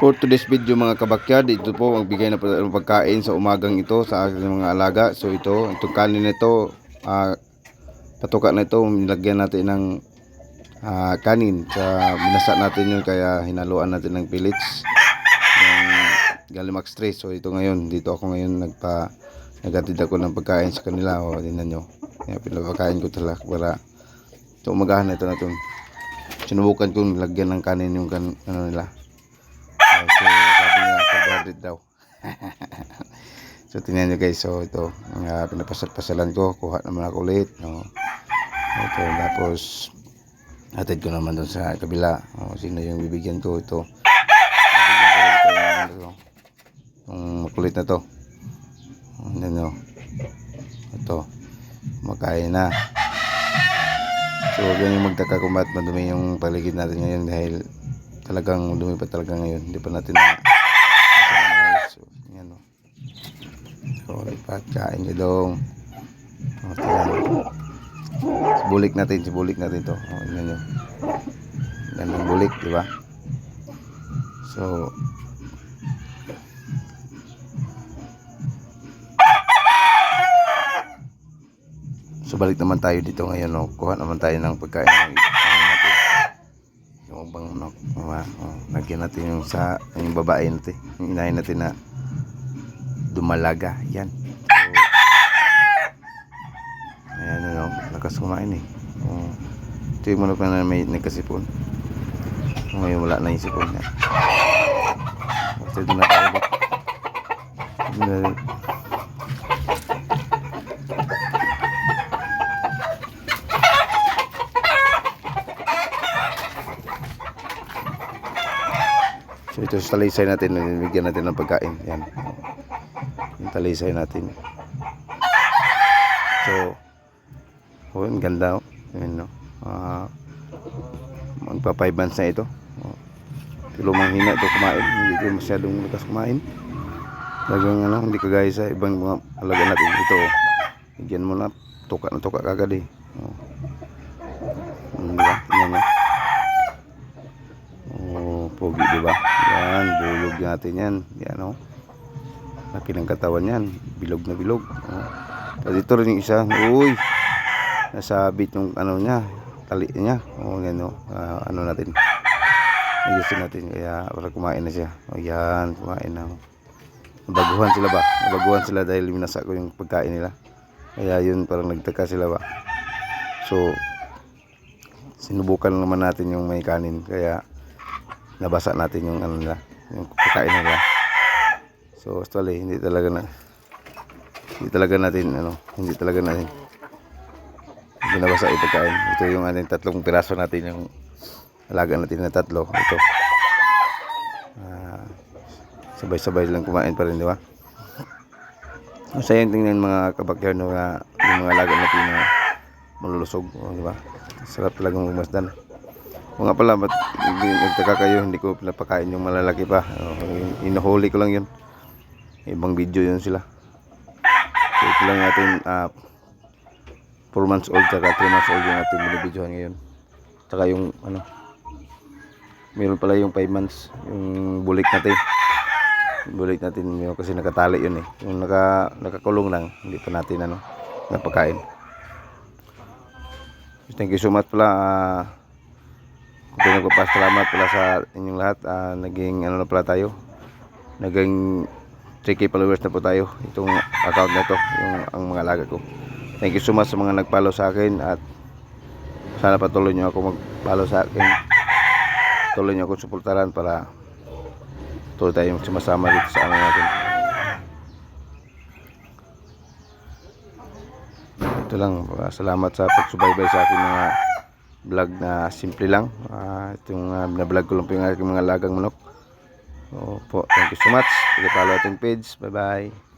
For today's video mga kabakyard, ito po magbigay na po ng pagkain sa umagang ito sa aking mga alaga. So ito, itong kanin na ito, ah, patuka na ito, nilagyan natin ng ah, kanin. Sa binasa natin yun kaya hinaluan natin ng pellets ng Galimax 3. So ito ngayon, dito ako ngayon nagpa nagatid ako ng pagkain sa kanila. O, tingnan nyo. Kaya pinapakain ko talaga para sa umagahan na ito na ito. Sinubukan ko lagyan ng kanin yung kan, ano nila. Uh, so, sabi niya, carbohydrate daw. so, tingnan nyo guys. So, ito, uh, pinapasal-pasalan ko. Kuha naman ako ulit. No? Ito, tapos, hatid ko naman doon sa kabila. O, sino yung bibigyan ko? Ito. Bibigyan ko ito, to. Itong makulit na to. Ano nyo. Ito. Makain na. So, huwag yung magtaka kung ba't madumi yung paligid natin ngayon dahil talagang dumi pa talaga ngayon. Hindi pa natin na So, yan o. So, lipat. Kain ka dong. O, tingnan. Sibulik natin. Sibulik natin to. O, yan nyo. Yan ang bulik, di ba? So, So balik naman tayo dito ngayon, no? kuha naman tayo ng pagkain ng. Yung bang no, mga, oh, lagyan natin yung sa yung babae natin, yung inahin natin na dumalaga, yan. So, ayan ano, lakas kumain eh. Oh, ito yung manok na may nagkasipon. So, ngayon wala na yung sipon niya. Basta doon na tayo. Doon So ito sa talisay natin, bigyan natin ng pagkain. Yan. Yung talisay natin. So, oh, ang ganda oh. Yan, no? Ah, magpa 5 months na ito. Oh. Pero manghina ito kumain. Hindi ito masyadong lakas kumain. Talagang ano, hindi kagaya sa ibang mga alaga natin ito. Oh. Bigyan mo na, tuka na tuka kagad eh. Oh. Diba? Tingnan nyo. Oh, pogi, di ba? Yan, bulog natin yan. Yan, oh. Laki ng katawan yan. Bilog na bilog. Oh. Tapos ito rin yung isa. Uy! Nasabit yung ano niya. Tali niya. Oh, yan, oh. Ah, ano natin. Ayusin natin. Kaya, para kumain na siya. Oh, yan. Kumain na. Nabaguhan sila ba? Nabaguhan sila dahil minasa ko yung pagkain nila. Kaya yun, parang nagtaka sila ba? So, sinubukan naman natin yung may kanin. Kaya, nabasa natin yung ano nila, yung pagkain nila. So actually hindi talaga na hindi talaga natin ano, hindi talaga natin hindi nabasa yung pagkain. Ito yung ating tatlong piraso natin yung alaga natin na tatlo. Ito. Ah, sabay-sabay lang kumain pa rin, di ba? Masaya yung tingnan mga kabakyard no, na yung mga alaga natin na malulusog, oh, di ba? Sarap talagang magmasdan. O nga pala, ba't nagtaka kayo, hindi ko pinapakain yung malalaki pa. Uh, inuhuli ko lang yun. Ibang video yun sila. So, ito lang natin, uh, 4 months old, tsaka 3 months old yung ating binibidyohan ngayon. Tsaka yung, ano, meron pala yung 5 months, yung bulik natin. Bulik natin, yun, kasi nakatali yun eh. Yung naka, nakakulong lang, hindi pa natin, ano, napakain. Thank you so much pala, ah, kung ko pa salamat pala sa inyong lahat. Ah, naging ano na pala tayo. Naging 3k followers na po tayo. Itong account na to, yung ang mga alaga ko. Thank you so much sa mga nag-follow sa akin at sana patuloy niyo ako mag-follow sa akin. Tuloy niyo ako suportahan para tuloy tayo sumasama dito sa ano natin. Ito lang, ah, salamat sa pagsubaybay sa akin mga vlog na simple lang. Ah, itong uh, na-vlog ko lang po yung aking mga lagang manok. So po, thank you so much. Pag-follow ating page. Bye-bye.